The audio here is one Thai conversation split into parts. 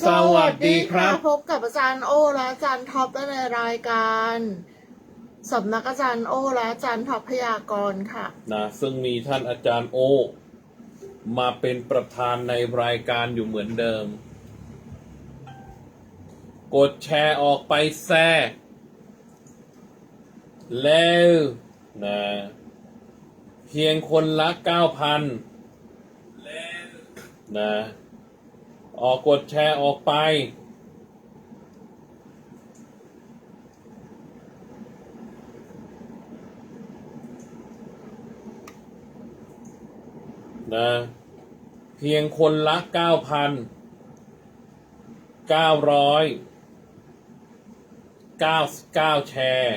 สวัสดีครับ พบกับอาจารย์โอและอาจารย์ท็อปได้ในรายการสำนักอาจารย์โอและอาจารย์ท็อปพยากรณ์ค่ะ นะซึ่งมีท่านอาจารย์โอ มาเป็นประธานในรายการอยู่เหมือนเดิม กดแชร์ออกไปแซ่แล้วนะเพียงคนละเก้าพันนะ ออกกดแชร์ออกไปนะเพียงคนละเก้าพันเก้าร้อยเก้าเก้าแชร์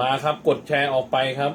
มาครับ กดแชร์ออกไปครับ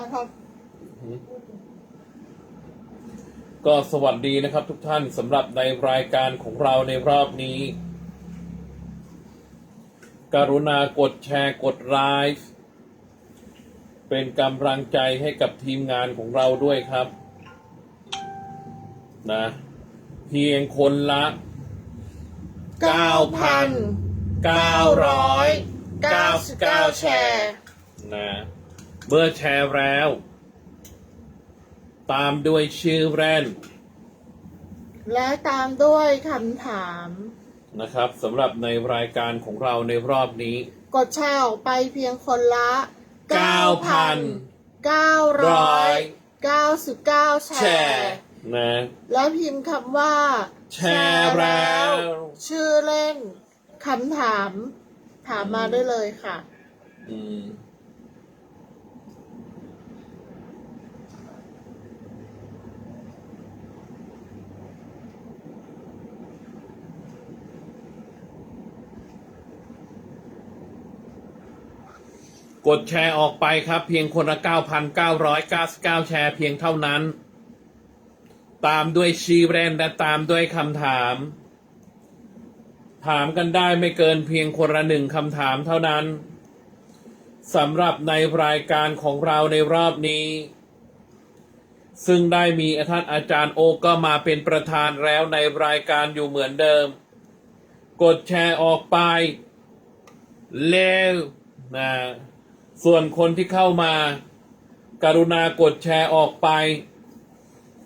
อาจารย์ท็อปก็สวัสดีนะครับทุกท่านสำหรับในรายการของเราในรอบนี้ กรุณากดแชร์กดไลค์เป็นกำลังใจให้กับทีมงานของเราด้วยครับ นะ เพียงคนละ9,999 999แชร์นะ เมื่อแชร์แล้ว ตามด้วยชื่อแรนและตามด้วยคำถามนะครับสำหรับในรายการของเราในรอบนี้ กดแชร์ออกไปเพียงคนละ 9,999 999แชแชร์ ร์ นะและพิมพ์คำว่า แชร์แล้ว ชื่อเล่นคำถาม ถามมาได้เลยค่ะ อืม กดแชร์ออกไปครับ เพียงคนละ 9,999 แชร์เพียงเท่านั้น ตามด้วยชีเรนด์และตามด้วยคำถาม ถามกันได้ไม่เกินเพียงคนละหนึ่งคำถามเท่านั้นสำหรับในรายการของเราในรอบนี้ ซึ่งได้มีท่านอาจารย์โอก็มาเป็นประธานแล้วในรายการอยู่เหมือนเดิม กดแชร์ออกไปเร็วนะ ส่วนคนที่เข้ามาการุณากดแชร์ออกไป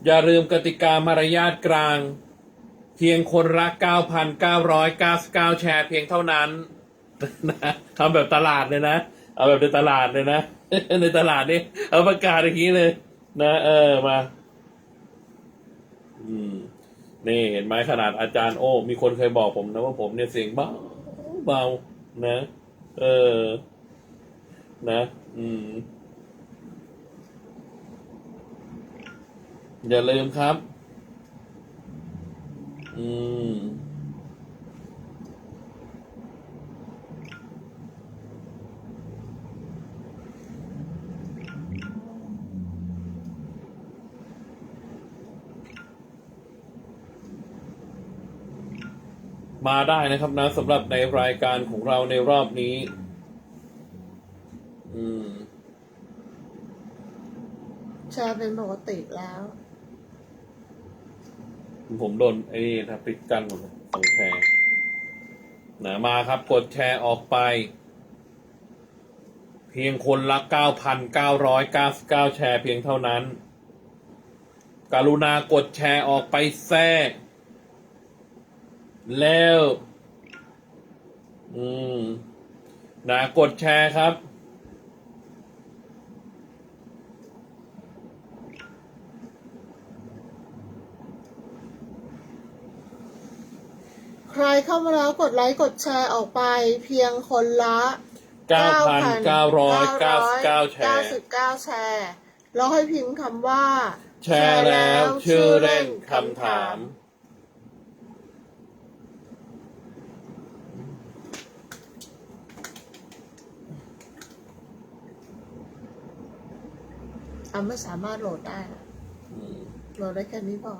อย่าลืมกติกามารยาทกลาง เพียงคนละ9,999 แชร์เพียงเท่านั้นนะทำแบบตลาดเลยนะ เอาแบบในตลาดเลยนะ ในตลาดนี่เอาประกาศอย่างนี้เลย นะ เออมาอืมนี่เห็นไหมขนาดอาจารย์โอ้ มีคนเคยบอกผมนะว่าผมเนี่ยเสียงเบาเบานะ เออ นะ อืม อย่าลืมครับ อืม มาได้นะครับนะสำหรับในรายการของเราในรอบนี้ อืมแชร์เป็นปกติแล้ว ผมโดนไอ้นี่นะปิดกั้นหมดเลยสองแชร์นะมาครับ กดแชร์ออกไปเเพียงคนละ9,999แชร์เพียงเท่านั้น กรุณากดแชร์ออกไปแท้แล้ว อืมนะกดแชร์ครับ เข้ามาแล้วกดไลค์กดแชร์ออกไปเพียงคนละ 9,999 แชร์ 99 แชร์ แล้วให้พิมพ์คำว่า แชร์แล้ว ชื่อเล่นคำถาม อะไม่สามารถโหลดได้นะอืมโหลดได้แค่นี้พอ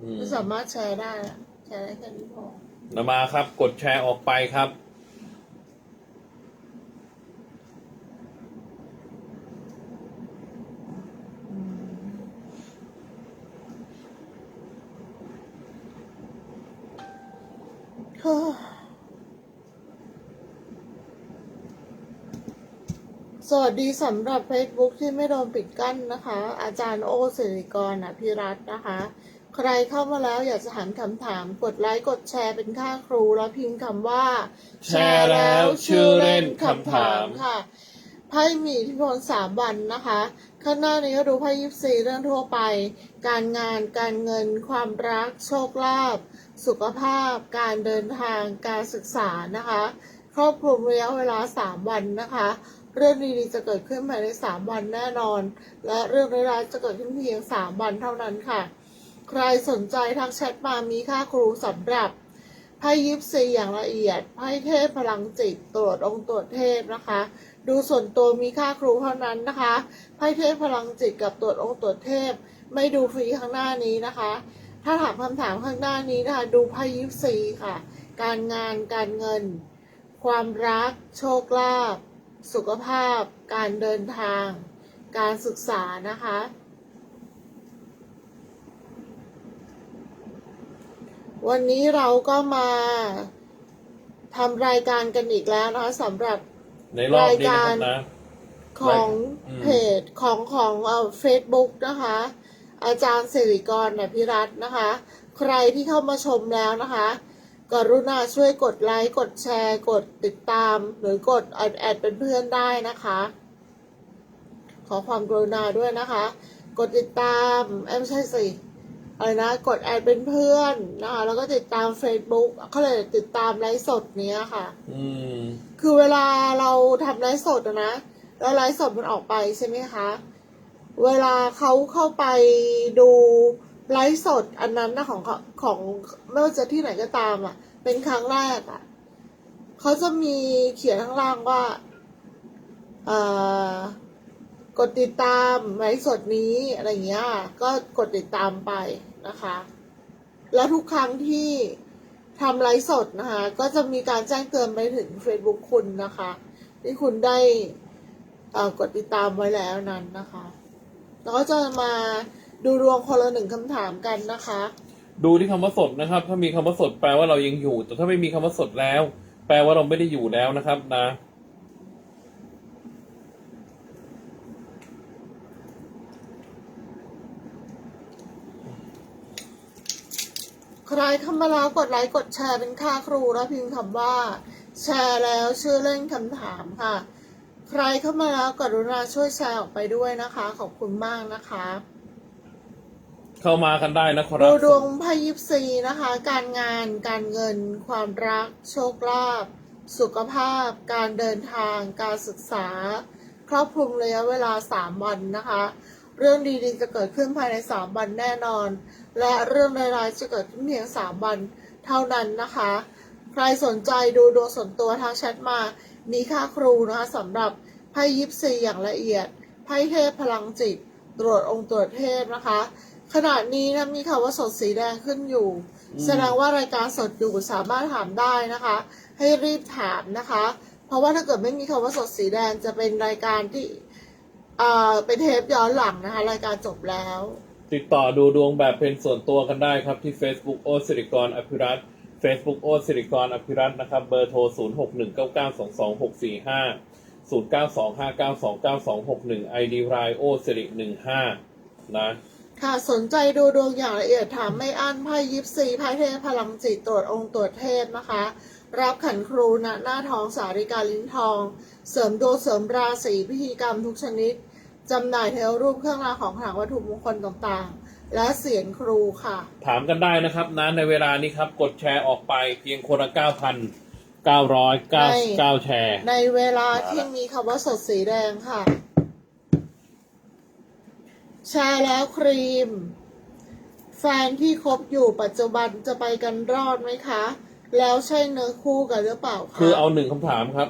อืมไม่สามารถแชร์ได้นะแชร์ได้แค่นี้พอ นมาครับ กดแชร์ออกไปครับ สวัสดีสำหรับ Facebook ที่ไม่โดนปิดกั้นนะคะ อาจารย์โอสิริกรอภิรัตน์นะคะ ใครเข้ามาแล้วอยากจะถามคำถาม กดไลค์กดแชร์เป็นค่าครูแล้วพิมพ์คำว่า แชร์แล้วชื่อเล่นคำถามค่ะไพ่มีอิทธิพลสามวันนะคะ ข้างหน้านี้ก็ดูไพ่ยิปซีเรื่องทั่วไป การงานการเงิน ความรัก โชคลาภสุขภาพ การเดินทางการศึกษานะคะ ครอบคลุมระยะเวลา3วันนะคะเรื่องดีๆจะเกิดขึ้นภายใน 3 วันแน่นอน และเรื่องร้ายๆจะเกิดขึ้นเพียง 3 วันเท่านั้นค่ะ ใครสนใจทักแชทมามีค่าครูสำหรับไพ่ยิปซีอย่างละเอียดไพ่เทพพลังจิตตรวจองค์ตรวจเทพนะคะ ดูส่วนตัวมีค่าครูเท่านั้นนะคะไพ่เทพพลังจิตกับตรวจองค์ตรวจเทพ ไม่ดูฟรีข้างหน้านี้นะคะ ถ้าถามคำถามข้างหน้านี้นะคะ ดูไพ่ยิปซีค่ะ การงานการเงิน ความรัก โชคลาภสุขภาพ การเดินทาง การศึกษานะคะ วันนี้เราก็มาทำรายการกันอีกแล้วนะคะสำหรับในรอบนี้นะครับนะ ของอืมเพจของของเอ่อเฟซบุ๊กนะคะ อาจารย์สิริกรอภิรัตน์นะคะ ใครที่เข้ามาชมแล้วนะคะ กรุณาช่วยกดไลค์กดแชร์ กดติดตาม หรือกดแอดแอดเป็นเพื่อนได้นะคะ ขอความกรุณาด้วยนะคะ กดติดตามเอ้ยไม่ใช่สิ อะไรนะกดแอดเป็นเพื่อนนะคะแล้วก็ติดตาม Facebook เขาเลยติดตามไลฟ์สดเนี้ยค่ะ อืม คือเวลาเราทำไลฟ์สดอะนะแล้วไลฟ์สดมันออกไปใช่ไหมคะ เวลาเขาเข้าไปดูไลฟ์สดอันนั้นนะของเขาของไม่ว่าจะที่ไหนก็ตามอะ เป็นครั้งแรกอะเขาจะมีเขียนข้างล่างว่าเอ่อ กดติดตามไลฟ์สดนี้อะไรเงี้ยก็กดติดตามไปนะคะ แล้วทุกครั้งที่ทำไลฟ์สดนะคะ ก็จะมีการแจ้งเตือนไปถึง Facebook คุณนะคะ ที่คุณได้กดติดตามไว้แล้วนั้นนะคะแล้วก็จะมาดูดวงคนละหนึ่งคำถามกันนะคะ ดูที่คำว่าสดนะครับ ถ้ามีคำว่าสดแปลว่าเรายังอยู่ แต่ถ้าไม่มีคำว่าสดแล้ว แปลว่าเราไม่ได้อยู่แล้วนะครับนะ ใครเข้ามาแล้วกดไลค์กดแชร์เป็นค่าครูแล้วพิมพ์คำว่า แชร์แล้วชื่อเล่นคำถามค่ะ ใครเข้ามาแล้วกรุณาช่วยแชร์ออกไปด้วยนะคะ ขอบคุณมากนะคะเข้ามากันได้นะครัดูบดวงไพ่ยิปซีนะคะ การงานการเงิน ความรัก โชคลาภสุขภาพ การเดินทาง การศึกษา ครอบคลุมระยะเวลา 3 วันนะคะ เรื่องดีๆ จะเกิดขึ้นภายใน 3 วันแน่นอน และเรื่องร้ายๆจะเกิดขึ้นเพียง 3 วันเท่านั้นนะคะ ใครสนใจดูดวงส่วนตัวทางแชทมา มีค่าครูนะคะสำหรับไพ่ยิปซีอย่างละเอียด ไพ่เทพพลังจิต ตรวจองค์ตรวจเทพนะคะ ขณะนี้นะมีคำว่าสดสีแดงขึ้นอยู่ แสดงว่ารายการสดอยู่สามารถถามได้นะคะ ให้รีบถามนะคะ เพราะว่าถ้าเกิดไม่มีคำว่าสดสีแดงจะเป็นรายการที่ เอ่อเป็นเทปย้อนหลังนะคะ รายการจบแล้ว ติดต่อดูดวงแบบเป็นส่วนตัวกันได้ครับที่ Facebook โอสิริกรอภิรัตน์ Facebook โอสิริกรอภิรัตน์นะครับ เบอร์โทร 0619922645 0 9 2 5 9 2 9 2 6 1 ID รายโอสิริ15 นะ ค่ะสนใจดูดวงอย่างละเอียดถามไม่อั้นไพ่ยิปซีไพ่เทพพลังจิตตรวจองค์ตรวจเทพนะคะ รับขันครูณหน้าทองสาริกาลิ้นทอง เสริมดวงเสริมราศีพิธีกรรมทุกชนิด จำหน่ายเทวรูปเครื่องรางของขลังวัตถุมงคลต่างๆ และเสียงครูค่ะ ถามกันได้นะครับนะในเวลานี้ครับ กดแชร์ออกไปเพียงคนละ9,999แชร์ ในเวลาที่มีคำว่าสดสีแดงค่ะ แชร์แล้วครีม แฟนที่คบอยู่ปัจจุบันจะไปกันรอดไหมคะ แล้วใช่เนื้อคู่กันหรือเปล่าคะคือเอาหนึ่งคำถามครับ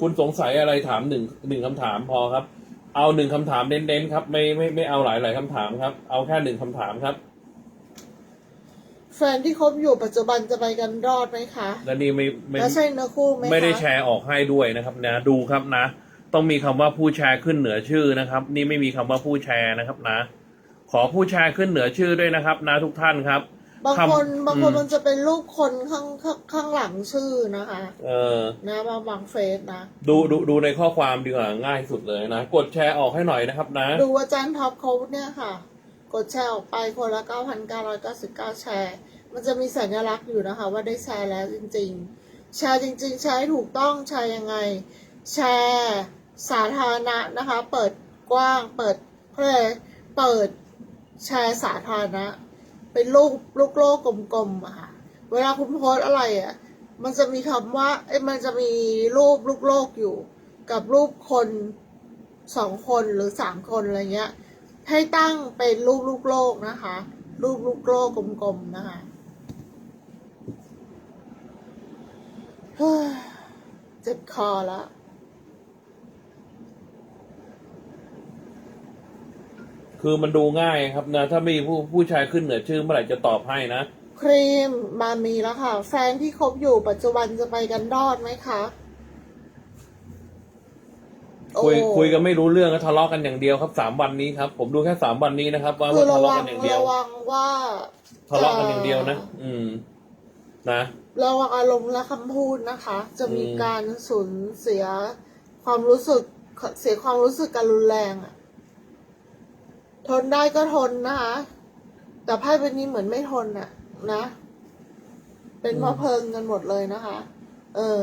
คุณสงสัยอะไรถามหนึ่งหนึ่งคำถามพอครับ เอาหนึ่งคำถามเน้นๆครับ ไม่ไม่ไม่เอาหลายหลายๆคำถามครับ เอาแค่หนึ่งคำถามครับ แฟนที่คบอยู่ปัจจุบันจะไปกันรอดไหมคะและนี่ไม่ไม่แล้วใช่เนื้อคู่ไหมคะไม่ได้แชร์ออกให้ด้วยนะครับ นะ ดูครับนะ ต้องมีคำว่าผู้แชร์ขึ้นเหนือชื่อนะครับ นี่ไม่มีคำว่าผู้แชร์นะครับนะ ขอผู้แชร์ขึ้นเหนือชื่อด้วยนะครับ นะทุกท่านครับ บางคนคำบางคนอืม มันจะเป็นรูปคนข้างข้างข้างหลังชื่อนะคะ เออ นะบางบางเฟซนะ ดูดูดูในข้อความดีกว่าง่ายสุดเลยนะ กดแชร์ออกให้หน่อยนะครับนะ ดูว่าจันท็อปเขาเนี่ยค่ะ กดแชร์ออกไปคนละ 9,999 แชร์ มันจะมีสัญลักษณ์อยู่นะคะ ว่าได้แชร์แล้วจริง ๆ แชร์จริง ๆ แชร์ให้ถูกต้องแชร์ยังไง แชร์สาธารณะนะคะ เปิดกว้างเปิดเพลเปิดแชร์สาธารณะ เป็นรูปลูกโลกกลมๆอะค่ะ เวลาคุณโพสอะไรอะมันจะมีคำว่าเอ้มันจะมีรูปลูกโลกอยู่ กับรูปคนสองคนหรือสามคนอะไรเงี้ย ให้ตั้งเป็นรูปลูกโลกนะคะ รูปลูกโลกกลมๆนะคะเจ็บคอแล้ว คือมันดูง่ายครับนะ ถ้าไม่มีผู้ผู้ชายขึ้นเหนือชื่อเมื่อไหร่จะตอบให้นะ ครีมมามีแล้วค่ะ แฟนที่คบอยู่ปัจจุบันจะไปกันรอดไหมคะคุยโอ้คุยกันไม่รู้เรื่องก็ทะเลาะกันอย่างเดียวครับสามวันนี้ครับ ผมดูแค่สามวันนี้นะครับ ว่าคือว่าระทะเลาะวักังนอย่างเดียวระวังว่าทะเลาะกันอย่างเดียวนะอืม นะ ระวังอารมณ์และคำพูดนะคะ จะมีอืม การสูญเสียความรู้สึกเสียความรู้สึกกันรุนแรงอะ ทนได้ก็ทนนะคะ แต่ไพ่เป็นนี้เหมือนไม่ทนอะนะ เป็นเพราะเพลิงกันหมดเลยนะคะ เออ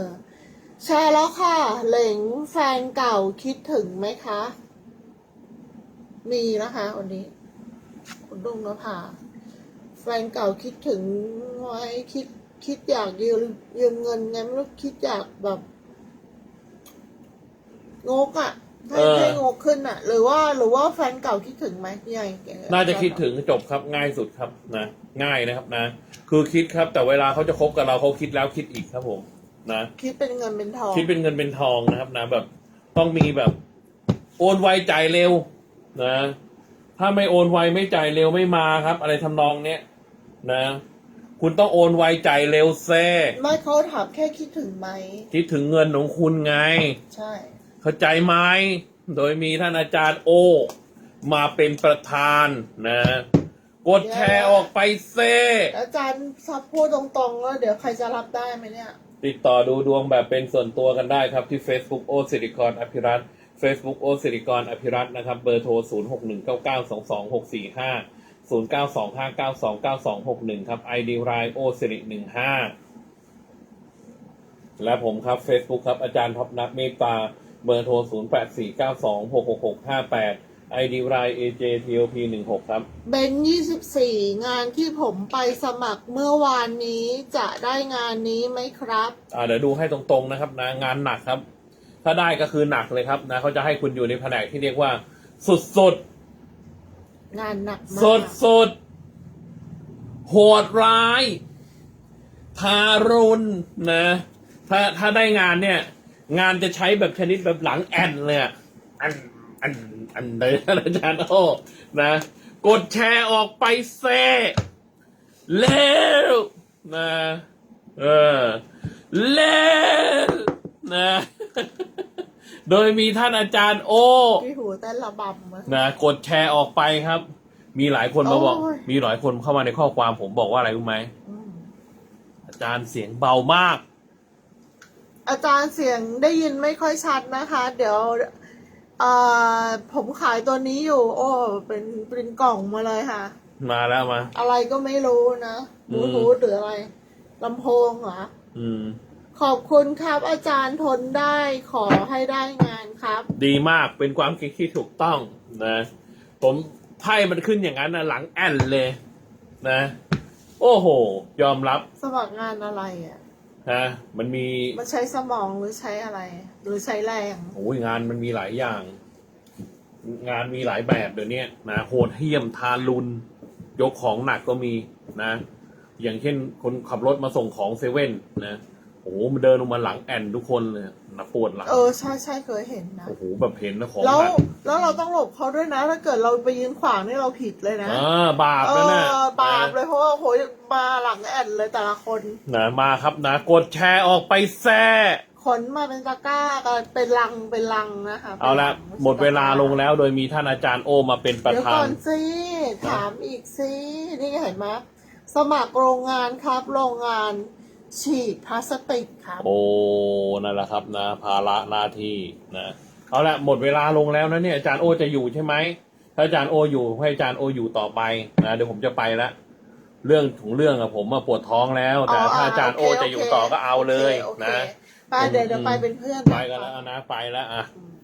แชร์แล้วค่ะ เหลงแฟนเก่าคิดถึงไหมคะ มีนะคะวันนี้ คุณดุงนภาแฟนเก่าคิดถึงไว้คิดคิดอยากยืมยืมเงินไงไม่รู้คิดอยากแบบงกอะ่ะ ให้เออ ให้งกขึ้นอะ่ะ หรือว่าหรือว่าแฟนเก่าคิดถึงไหมยังไงแกน่าจะคิดถึงจบครับง่ายสุดครับนะ ง่ายนะครับนะ คือคิดครับแต่เวลาเขาจะคบกับเราเขาคิดแล้วคิดอีกครับผมนะ คิดเป็นเงินเป็นทองคิดเป็นเงินเป็นทองนะครับนะแบบต้องมีแบบ โอนไวจ่ายเร็วนะ ถ้าไม่โอนไวไม่จ่ายเร็วไม่มาครับ อะไรทำนองเนี้ยนะ คุณต้องโอนไวจ่ายเร็วแซ่ไม่เขาถามแค่คิดถึงไหม คิดถึงเงินของคุณไง ใช่ เข้าใจไหมโดยมีท่านอาจารย์โอ มาเป็นประธานนะ กดแชร์ออกไปเซ่อาจารย์ซับพูดตรงๆแล้วเดี๋ยวใครจะรับได้ไหมเนี่ย ติดต่อดูดวงแบบเป็นส่วนตัวกันได้ครับที่ Facebook โอสิริกรอภิรัตน์ Facebook โอสิริกรอภิรัตน์นะครับ เบอร์โทร 0 6 1 9 9 2 2 6 4 5 0 9 2 5 9 2 9 2 6 1 ครับ ID รายโอสิริ15 และผมครับ Facebook ครับอาจารย์ท็อปนักเมตตา เบอร์โทร 0 8 4 9 2 6 6 6 5 8 ID ราย AJTOP 16ครับ เบนยี่สิบสี่งานที่ผมไปสมัครเมื่อวานนี้จะได้งานนี้ไหมครับ อ่าเดี๋ยวดูให้ตรงๆนะครับนะงานหนักครับ ถ้าได้ก็คือหนักเลยครับนะเขาจะให้คุณอยู่ในแผนกที่เรียกว่า สุดงานหนักๆมากสุดๆโหดร้าย ทารุณนะ ถ้าถ้าได้งานเนี่ย งานจะใช้แบบชนิดแบบหลังแอนเลยอะอันอันอันเลยนะอาจารย์โอ้นะ กดแชร์ออกไปเซ่เร็วนะเออเล่นนะโดยมีท่านอาจารย์โอที่หูเต้นระบำอะนะกดแชร์ออกไปครับ มีหลายคนมาบอกโอ้ยมีหลายคนเข้ามาในข้อความผมบอกว่าอะไรรู้ไหมอืมอาจารย์เสียงเบามาก อาจารย์เสียงได้ยินไม่ค่อยชัดนะคะ เดี๋ยวเอ่อผมขายตัวนี้อยู่ โอ้ เป็นเป็นกล่องมาเลยค่ะ มาแล้วมา อะไรก็ไม่รู้นะบอืมลูทูธหรืออะไรลำโพงเหรออืม ขอบคุณครับ อาจารย์ทนได้ขอให้ได้งานครับ ดีมากเป็นความคิดที่ถูกต้องนะ ผมไพ่มันขึ้นอย่างนั้นนะหลังแอนเลย นะ โอ้โห ยอมรับ สมัครงานอะไรอะ นะมันมีมันใช้สมองหรือใช้อะไร หรือใช้แรงโอ้ยงานมันมีหลายอย่าง งานมีหลายแบบเดี๋ยวนี้นะโหดเหี้ยมทารุณยกของหนักก็มีนะ อย่างเช่นคนขับรถมาส่งของเซเว่นนะ โอ้โหมันเดินลงมาหลังแอนทุกคนเลยนะปวดหลังเออใช่ใช่เคยเห็นนะ โอ้โหแบบเห็นนะของแล้วหนักแล้วเราต้องหลบเขาด้วยนะ ถ้าเกิดเราไปยืนขวางนี่เราผิดเลยนะอ่าบาปเอแล้วนะอบาปเลยเพราะว่าโหยมาหลังแอนเลยแต่ละคน นะมาครับนะ กดแชร์ออกไปแซ่ ขนมาเป็นตะกร้ากันเป็นลังเป็นลังนะคะเอาละป็นงหมดเวลาลงแล้วโดยมีท่านอาจารย์โอมาเป็นประเดี๋ยวธาก่อนนสิถามอีกสินี่เห็นไหมสมัครโรงงานครับ โรงงาน ฉีดพลาสติกครับ โอ้นั่นแหละครับนะ ภาระหน้าที่นะเอาละหมดเวลาลงแล้วนะเนี่ยอาจารย์โอจะอยู่ใช่ไหมถ้าอาจารย์โออยู่ให้อาจารย์โออยู่ต่อไปนะเดี๋ยวผมจะไปละเรื่องของเรื่องอะผมมาปวดท้องแล้ว แต่ถ้าอาจารย์โอจะอยู่ต่อก็เอาเลยโอคนะไปเดี๋ยวเดี๋ยวไปเป็นเพื่อนไปกันแล้วนะไปแล้วอะอืม